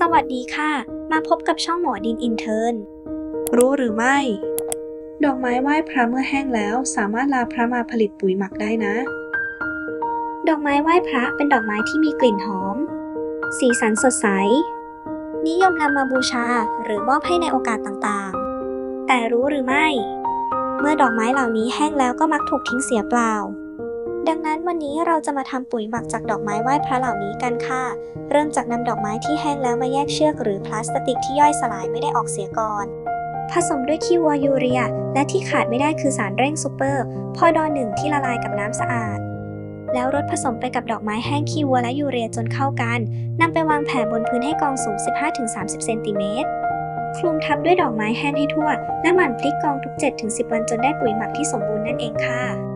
สวัสดีค่ะ มาพบกับช่องหมอดินอินเทอร์นรู้หรือไม่ ดอกไม้ไหว้พระเมื่อแห้งแล้ว สามารถลาพระมาผลิตปุ๋ยหมักได้นะ ดอกไม้ไหว้พระเป็นดอกไม้ที่มีกลิ่นหอม สีสันสดใส นิยมนำมาบูชาหรือมอบให้ในโอกาสต่างๆ แต่รู้หรือไม่ เมื่อดอกไม้เหล่านี้แห้งแล้วก็มักถูกทิ้งเสียเปล่า ดังนั้นวันนี้เราจะมาทำปุ๋ยหมักจากดอกไม้ไหว้พระเหล่านี้กันค่ะ เริ่มจากนำดอกไม้ที่แห้งแล้วมาแยกเชือกหรือพลาสติกที่ย่อยสลายไม่ได้ออกเสียก่อน ผสมด้วยขี้วัวยูเรีย และที่ขาดไม่ได้คือสารเร่งซูเปอร์ พอดอหนึ่งที่ละลายกับน้ำสะอาด แล้วรดผสมไปกับดอกไม้แห้งขี้วัวและยูเรียจนเข้ากันนำไปวางแผ่บนพื้นให้กองสูง 15-30 เซนติเมตรคลุมทับด้วยดอกไม้แห้งให้ทั่ว และหมั่นพลิกกองทุก 7-10 วันจนได้ปุ๋ยหมักที่สมบูรณ์นั่นเองค่ะ